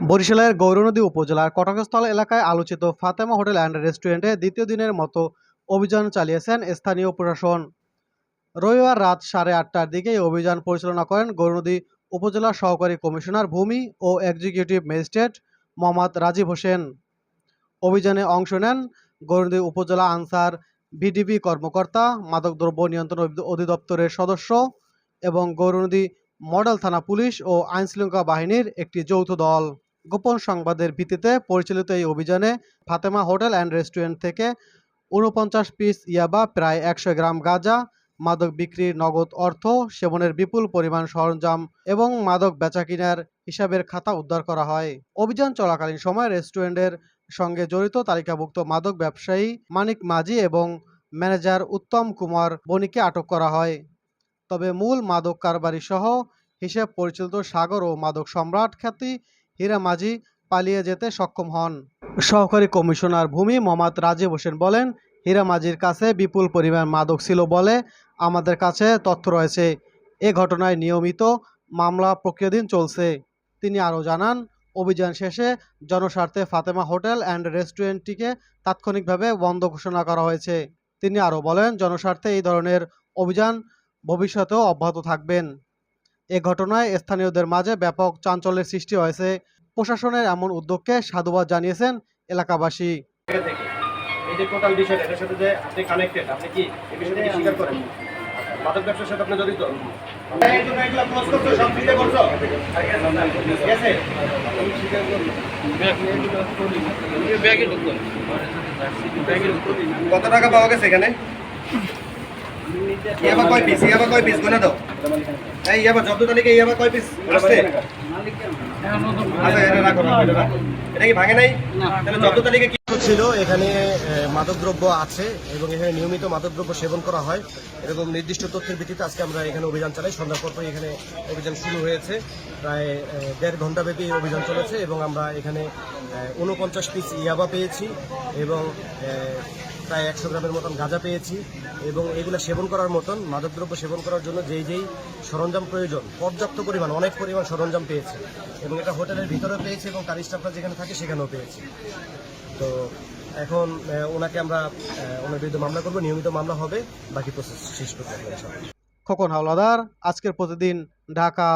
বরিশালের গৌরনদী উপজেলার কটকস্থল এলাকায় আলোচিত ফাতেমা হোটেল অ্যান্ড রেস্টুরেন্টে দ্বিতীয় দিনের মতো অভিযান চালিয়েছেন স্থানীয় প্রশাসন। রবিবার রাত সাড়ে আটটার দিকে এই অভিযান পরিচালনা করেন গৌরনদী উপজেলা সহকারী কমিশনার ভূমি ও এক্সিকিউটিভ ম্যাজিস্ট্রেট মোহাম্মদ রাজীব হোসেন। অভিযানে অংশ নেন গৌরনদী উপজেলা আনসার বিডিবি কর্মকর্তা মাদকদ্রব্য নিয়ন্ত্রণ অধিদপ্তরের সদস্য এবং গৌরনদী মডেল থানা পুলিশ ও আইনশৃঙ্খলা বাহিনীর একটি যৌথ দল। গোপন সংবাদের ভিত্তিতে পরিচালিত এই অভিযানে ফাতেমা হোটেল অ্যান্ড রেস্টুরেন্ট থেকে ঊনপঞ্চাশ পিস ইয়াবা, প্রায় একশো গ্রাম গাঁজা, মাদক বিক্রির নগদ অর্থ, সেবনের বিপুল পরিমাণ সরঞ্জাম এবং মাদক বেচাকিনার হিসাবের খাতা উদ্ধার করা হয়। অভিযান চলাকালীন সময় রেস্টুরেন্টের সঙ্গে জড়িত তালিকাভুক্ত মাদক ব্যবসায়ী মানিক মাঝি এবং ম্যানেজার উত্তম কুমার বণিকে আটক করা হয়। তবে মূল মাদক কারবারি সহ হিসেব পরিচালিত সাগর ও মাদক সম্রাট খ্যাতি হীরা মাঝি পালিয়ে যেতে সক্ষম হন। সহকারী কমিশনার ভূমি মোহাম্মদ রাজীব হোসেন বলেন, হীরা মাঝির কাছে বিপুল পরিমাণ মাদক ছিল বলে আমাদের কাছে তথ্য রয়েছে। এ ঘটনায় নিয়মিত মামলা প্রক্রিয়াধীন চলছে। তিনি আরও জানান, অভিযান শেষে জনস্বার্থে ফাতেমা হোটেল অ্যান্ড রেস্টুরেন্টটিকে তাৎক্ষণিকভাবে বন্ধ ঘোষণা করা হয়েছে। তিনি আরও বলেন, জনস্বার্থে এই ধরনের অভিযান ভবিষ্যতেও অব্যাহত থাকবেন। এ ঘটনায় স্থানীয়দের মাঝে ব্যাপক চাঞ্চল্যের সৃষ্টি হয়েছে। প্রশাসনের এমন উদ্যোগকে সাধুবাদ জানিয়েছেন এলাকাবাসী। এই যে টোটাল বিষয়টা এটার সাথে যে আপনি কানেক্টেড আপনি কি এই বিষয়টা কি স্বীকার করেন? মাদক ব্যবসার সাথে আপনি জড়িত? এই জন্য এগুলো ক্লোজ করছ সব ফ্রিতে করছ ঠিক আছে কত টাকা পাওয়া গেছে এখানে? ইয়াবা কয় পিস ইয়াবা কয় পিস গুনে দাও। এই ইয়াবা জব্দ তালিকা ইয়াবা কয় পিস আসছে? আচ্ছা এটা রাখো রাখো, এটা কি ভাঙে নাই? তাহলে জব্দ তালিকা কি ছিল এখানে মাদকদ্রব্য আছে এবং এখানে নিয়মিত মাদকদ্রব্য সেবন করা হয়। এরকম নির্দিষ্ট তথ্যের ভিত্তিতে আজকে আমরা এখানে অভিযান চালাই। সন্ধ্যার পর এখানে অভিযান শুরু হয়েছে। প্রায় দেড় ঘণ্টা ব্যাপী এই অভিযান চলেছে এবং আমরা এখানে উনপঞ্চাশ পিস ইয়াবা পেয়েছি এবং প্রায় একশো গ্রামের মতন গাঁজা পেয়েছি এবং এগুলো সেবন করার মতন, মাদকদ্রব্য সেবন করার জন্য যেই যেই সরঞ্জাম প্রয়োজন, পর্যাপ্ত পরিমাণ, অনেক পরিমাণ সরঞ্জাম পেয়েছে এবং এটা হোটেলের ভিতরে পেয়েছি এবং তার স্টাফরা যেখানে থাকে সেখানেও পেয়েছি। তো এখন ওনাকে আমরা ওনার বিরুদ্ধে মামলা করব, নিয়মিত মামলা হবে, বাকি প্রসেস শেষ করতে খোকন হাওলাদার, আজকের প্রতিদিন ঢাকা